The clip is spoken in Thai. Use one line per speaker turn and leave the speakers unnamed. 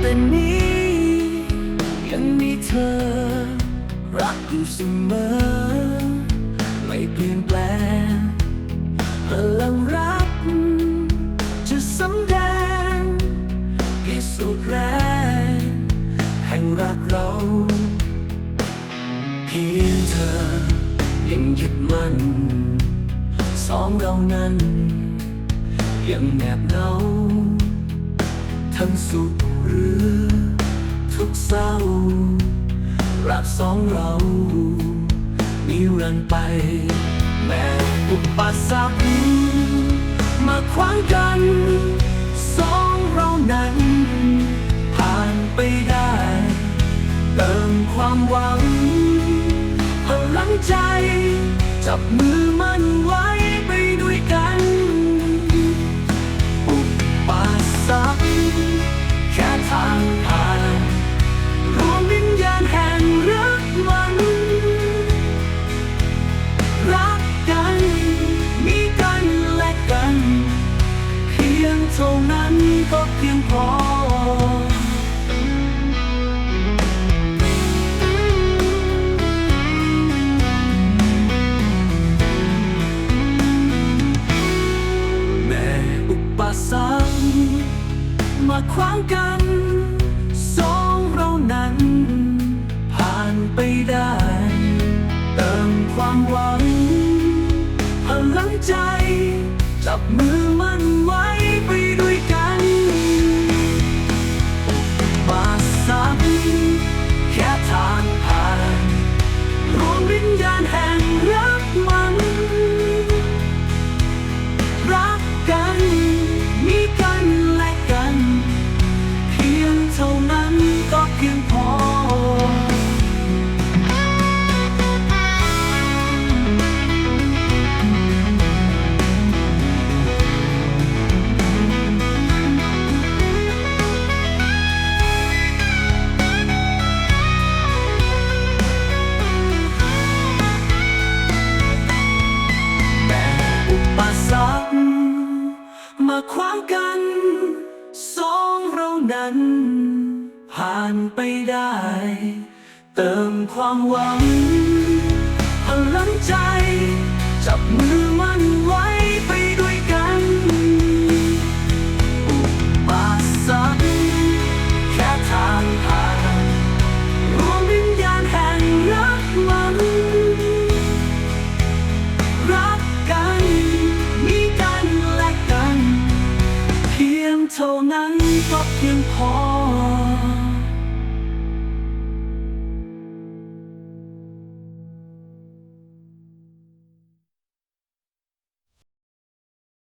แต่นี้ ยังมีเธอ รักอยู่เสมอ ไม่เปลี่ยนแปลงพลังรัก จะสำแดงพิสูจน์แรงแห่งรักเราเพียงเธอยังยึดมั่น สองเรานั้น ยังแนบเงา ทั้งสุขหรือทุกข์เศร้า รักสองเรานิรันดร์ไป แม้อุปสรรคมาขวางกัน สองเรานั้น ผ่านไปได้ เติมความหวัง พลังใจ จับมือมันไว้ เท่านั้นก็เพียงพอแม้อุปสรรคมาขวางกัน สองเรานั้น ผ่านไปได้ เติมความหวังพลังใจ จับมือ ความกันสองเรานั้น ผ่านไปได้ เติมความหวังพลังใจจับมือ เท่านั้นก็เพียงพอ